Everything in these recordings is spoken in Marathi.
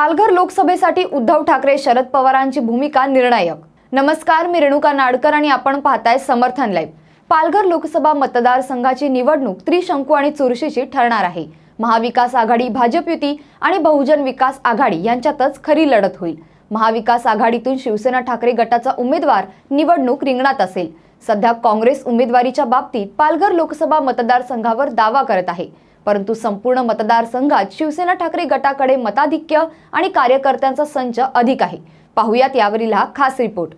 पालघर लोकसभेसाठी उद्धव ठाकरे शरद पवारांची भूमिका निर्णायक. नमस्कार मी रेणुका नाडकर आणि आपण पाहताय समर्थन लाईव्ह. पालघर लोकसभा मतदारसंघाची निवडणूक त्रिशंकू आणि चुरशीची ठरणार आहे. महाविकास आघाडी भाजप युती आणि बहुजन विकास आघाडी यांच्यातच खरी लढत होईल. महाविकास आघाडीतून शिवसेना ठाकरे गटाचा उमेदवार निवडणूक रिंगणात असेल. सध्या काँग्रेस उमेदवारीच्या बाबतीत पालघर लोकसभा मतदारसंघावर दावा करत आहे. परंतु संपूर्ण मतदारसंघात शिवसेना ठाकरे गटाकडे मताधिक्य आणि कार्यकर्त्यांचा संच अधिक आहे. पाहुयात यावरील हा खास रिपोर्ट.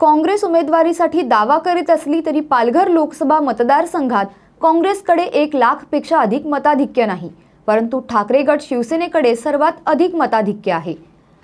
काँग्रेस उमेदवारीसाठी दावा करीत असली तरी पालघर लोकसभा मतदारसंघात काँग्रेसकडे एक लाखपेक्षा अधिक मताधिक्य नाही परंतु ठाकरे गट शिवसेनेकडे सर्वात अधिक मताधिक्य आहे.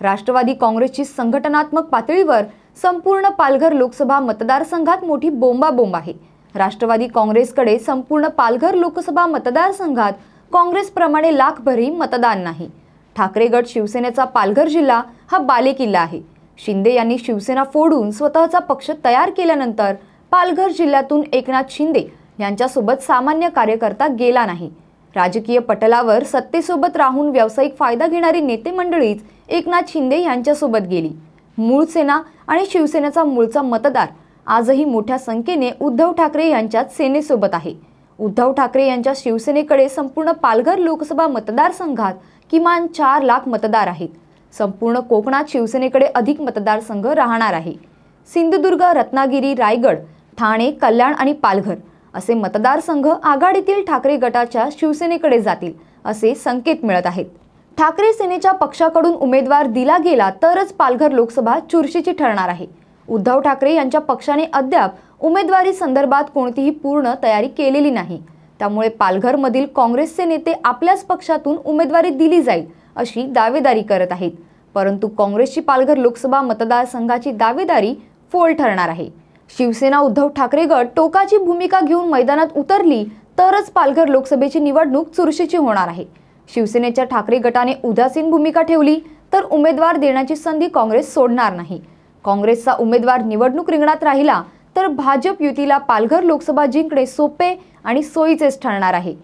राष्ट्रवादी काँग्रेसची संघटनात्मक पातळीवर संपूर्ण पालघर लोकसभा मतदारसंघात मोठी बोंबाबोंब आहे. राष्ट्रवादी काँग्रेसकडे संपूर्ण पालघर लोकसभा मतदारसंघात काँग्रेसप्रमाणे लाखभरही मतदान नाही. ठाकरे गट शिवसेनेचा पालघर जिल्हा हा बालेकिल्ला आहे. शिंदे यांनी शिवसेना फोडून स्वतःचा पक्ष तयार केल्यानंतर पालघर जिल्ह्यातून एकनाथ शिंदे यांच्यासोबत सामान्य कार्यकर्ता गेला नाही. राजकीय पटलावर सत्तेसोबत राहून व्यावसायिक फायदा घेणारी नेते मंडळीच एकनाथ शिंदे यांच्यासोबत गेली. मूळ सेना आणि शिवसेनेचा मूळचा मतदार आजही मोठ्या संख्येने उद्धव ठाकरे यांच्यात सेनेसोबत आहे. उद्धव ठाकरे यांच्या शिवसेनेकडे संपूर्ण पालघर लोकसभा मतदारसंघात किमान चार लाख मतदार आहेत. संपूर्ण कोकणात शिवसेनेकडे अधिक मतदारसंघ राहणार आहे. सिंधुदुर्ग रत्नागिरी रायगड ठाणे कल्याण आणि पालघर असे मतदारसंघ आघाडीतील ठाकरे गटाच्या शिवसेनेकडे जातील असे संकेत मिळत आहेत. ठाकरे सेनेच्या पक्षाकडून उमेदवार दिला गेला तरच पालघर लोकसभा चुरशीची ठरणार आहे. उद्धव ठाकरे यांच्या पक्षाने अद्याप उमेदवारी संदर्भात कोणतीही पूर्ण तयारी केलेली नाही. त्यामुळे पालघरमधील काँग्रेसचे नेते आपल्याच पक्षातून उमेदवारी दिली जाईल अशी दावेदारी करत आहेत. परंतु काँग्रेसची पालघर लोकसभा मतदारसंघाची दावेदारी फोल ठरणार आहे. शिवसेना उद्धव ठाकरे गट टोकाची भूमिका घेऊन मैदानात उतरली तरच पालघर लोकसभेची निवडणूक चुरशीची होणार आहे. शिवसेनेच्या ठाकरे गटाने उदासीन भूमिका ठेवली तर उमेदवार देण्याची संधी काँग्रेस सोडणार नाही. काँग्रेसचा उमेदवार निवडणूक रिंगणात राहिला तर भाजप युतीला पालघर लोकसभा जिंकणे सोपे आणि सोयीचेच ठरणार आहे.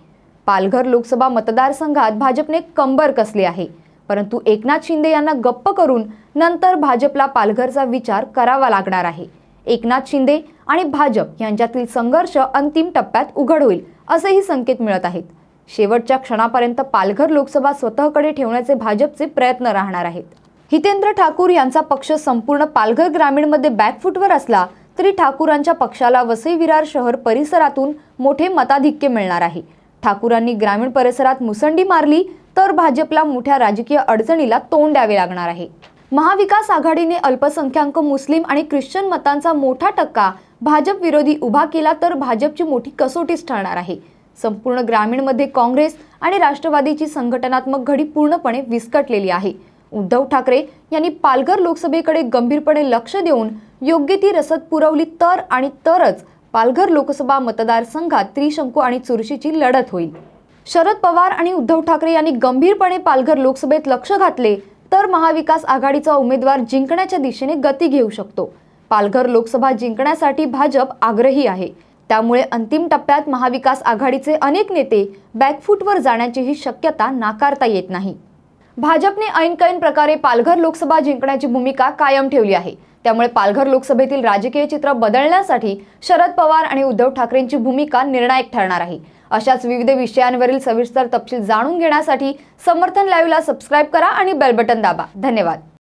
पालघर लोकसभा मतदारसंघात भाजपने कंबर कसले आहे? परंतु एकनाथ शिंदे यांना गप्प करून नंतर भाजपला पालघरचा विचार करावा लागणार आहे. एकनाथ शिंदे आणि भाजप यांच्यातील संघर्ष अंतिम टप्प्यात उघड होईल असेही संकेत मिळत आहेत. शेवटच्या क्षणापर्यंत पालघर लोकसभा स्वतःकडे ठेवण्याचे भाजपचे प्रयत्न राहणार आहेत. हितेंद्र ठाकूर यांचा पक्ष संपूर्ण पालघर ग्रामीणमध्ये बॅकफुटवर असला तरी ठाकूरांच्या पक्षाला वसई विरार शहर परिसरातून मोठे मताधिक्य मिळणार आहे. ठाकूरांनी ग्रामीण परिसरात मुसंडी मारली तर भाजपला मोठ्या राजकीय अडचणीला तोंड द्यावे लागणार आहे. महाविकास आघाडीने अल्पसंख्याक मुस्लिम आणि ख्रिश्चन मतांचा मोठा टक्का भाजप विरोधी उभा केला तर भाजपची मोठी कसोटीच ठरणार आहे. संपूर्ण ग्रामीणमध्ये काँग्रेस आणि राष्ट्रवादीची संघटनात्मक घडी पूर्णपणे विस्कटलेली आहे. उद्धव ठाकरे यांनी पालघर लोकसभेकडे गंभीरपणे लक्ष देऊन योग्य ती रसद पुरवली तर आणि तरच पालघर लोकसभा मतदारसंघात त्रिशंकू आणि चुरशीची लढत होईल. शरद पवार आणि उद्धव ठाकरे यांनी गंभीरपणे पालघर लोकसभेत लक्ष घातले तर महाविकास आघाडीचा उमेदवार जिंकण्याच्या दिशेने गती घेऊ शकतो. पालघर लोकसभा जिंकण्यासाठी भाजप आग्रही आहे. त्यामुळे अंतिम टप्प्यात महाविकास आघाडीचे अनेक नेते बॅकफूटवर जाण्याचीही शक्यता नाकारता येत नाही. भाजपने ऐनकैन प्रकारे पालघर लोकसभा जिंकण्याची भूमिका कायम ठेवली आहे. त्यामुळे पालघर लोकसभेतील राजकीय चित्र बदलण्यासाठी शरद पवार आणि उद्धव ठाकरेंची भूमिका निर्णायक ठरणार आहे. अशाच विविध विषयांवरील सविस्तर तपशील जाणून घेण्यासाठी समर्थन लाईव्हला सबस्क्राईब करा आणि बेल बटन दाबा. धन्यवाद.